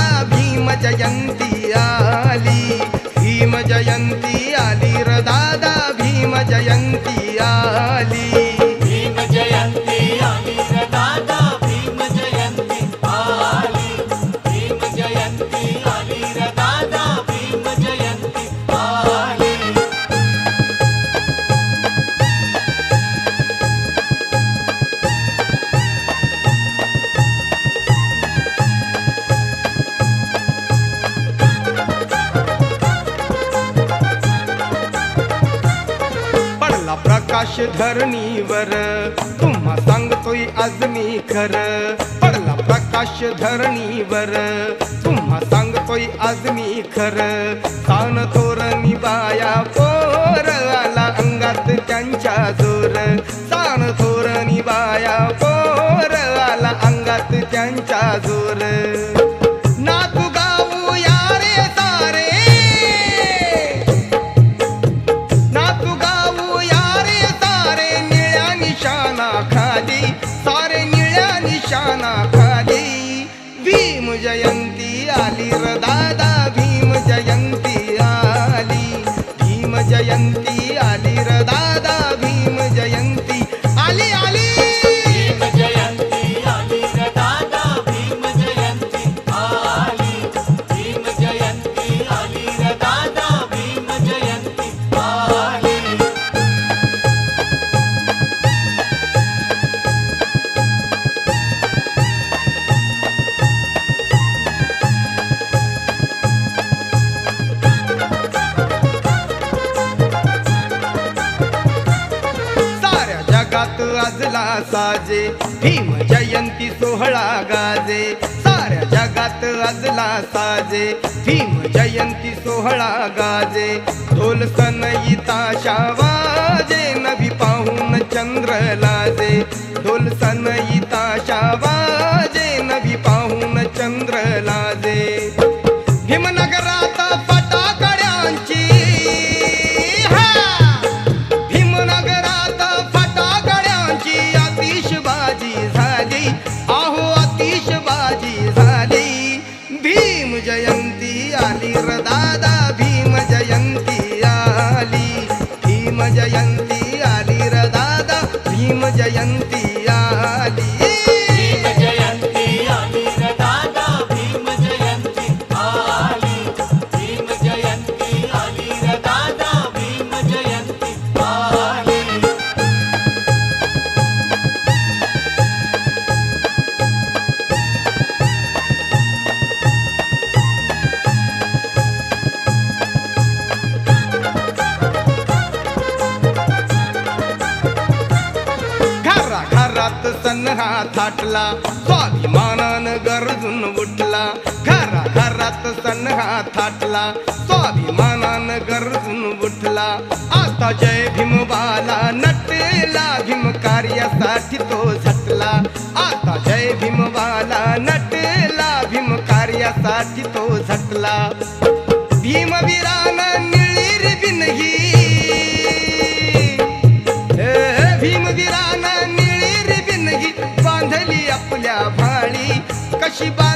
आता भीम जयंती आली. भीम जयंती आली. रदादा भीम जयंती आली. प्रकाश धरणीवर. तुम्हा सांगतोय आज मी खर. पडला प्रकाश धरणीवर. तुम्हा सांगतोय आज मी खर. तान थोर निबाया पोर आला अंगात त्यांच्या साऱ्या जगात आजला साजे. भीम जयंती सोहळा गाजे. साऱ्या जगात आजला साजे. भीम जयंती सोहळा गाजे. ढोल सनयिता शावाजे नभी पाहून चंद्र लाजे. ढोल सनयिता शावाजे जयंती आली र दादा भीम जयंती आली. थाटला स्वाभिमानान गरजून उठला. घरा घरात सन्हा थाटला. स्वाभिमानान गरजून उठला. आता जय भीम बाला नटला भीम कार्यासाठी तो झटला. आता जय भीम बाला नटला भीम कार्यासाठी तो झटला. भाळी कशी बा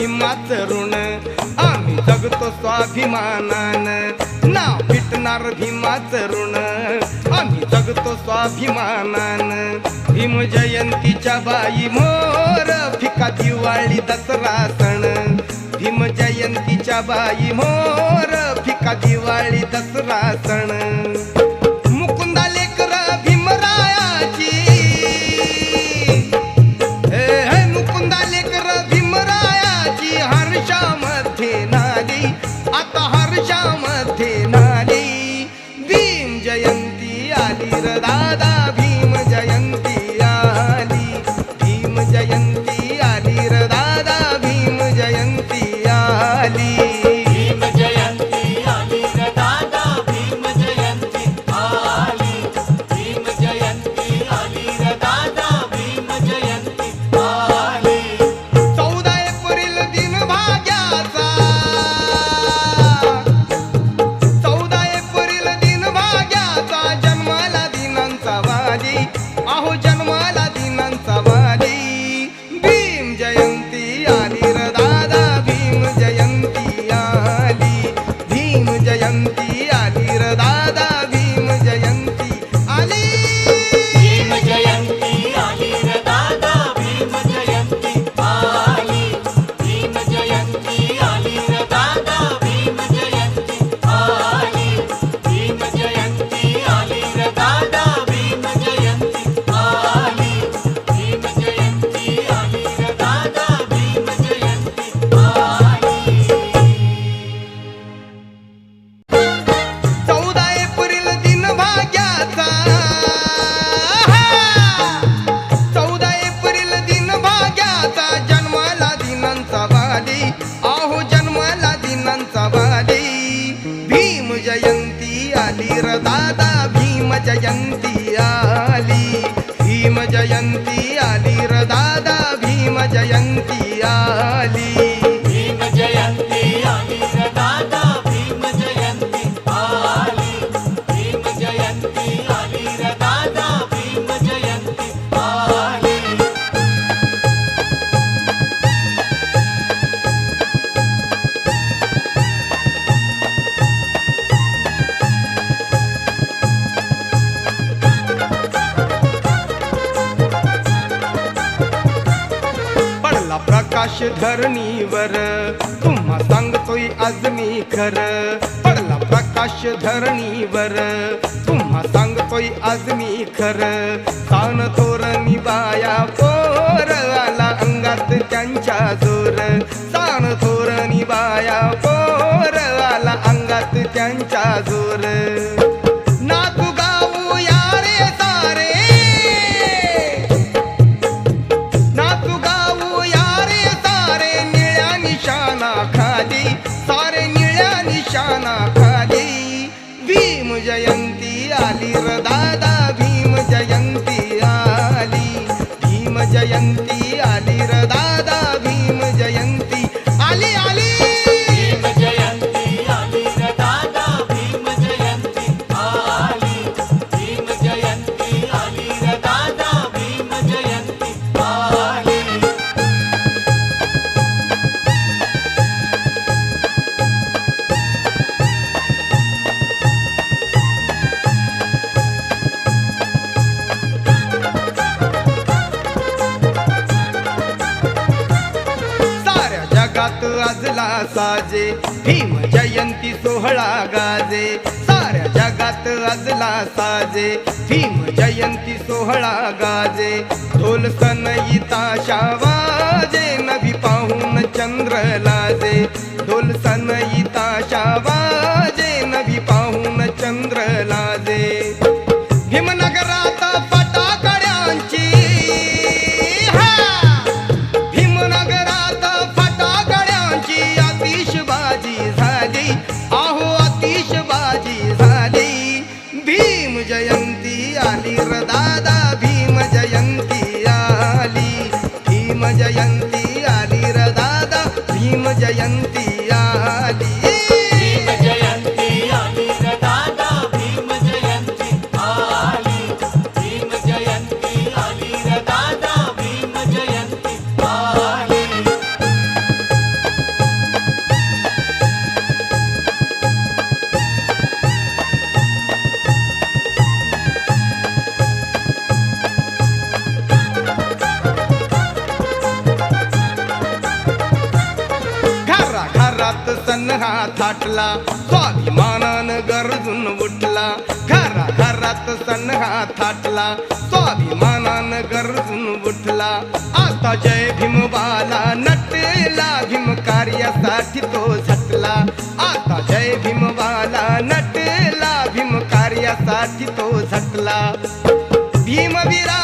भीमाचं ऋण आम्ही जगतो स्वाभिमानान. ना फिटणार भीमाचं ऋण आम्ही जगतो स्वाभिमानान. भीम जयंतीच्या बाई मोर फिका दिवाळी दसरा सण. भीम जयंतीच्या बाई मोर फिका दिवाळी दसरा सण. ಜಯಂತ जयंती आली र भीम जयंती आली. आकाश धरणीवर. तुम्हा सांगतोय आज मी खर. पडला प्रकाश धरणीवर. तुम्हा सांगतोय आज मी खर. तान तोरणी बाया पोर आला अंगात त्यांच्या जोर. तान तोरणी बाया पोर आला अंगात त्यांच्या जोर. खाली सारे निळ्या निशाना खाली भीम जयंती आली र दादा भीम जयंती आली. भीम जयंती गाजला साजे. भीम जयंती सोहळा गाजे. साऱ्या जगात गाजला साजे. भीम जयंती सोहळा गाजे. ढोल सनईता शावाजे नभी पाहून चंद्र लाजे. ढोल सनईता शावाजे भीम जयंती आली। घरात सन्हा थाटला स्वाभिमानान गरजून उठला. घरा घरात सन्हा थाटला. स्वाभिमानान गरजून उठला. आता जय भीम बाला नटेला भीम कार्यासाठी तो झटला. आता जय भीम बाला नटेला भीम कार्यासाठी तो झटला. भीमवीरा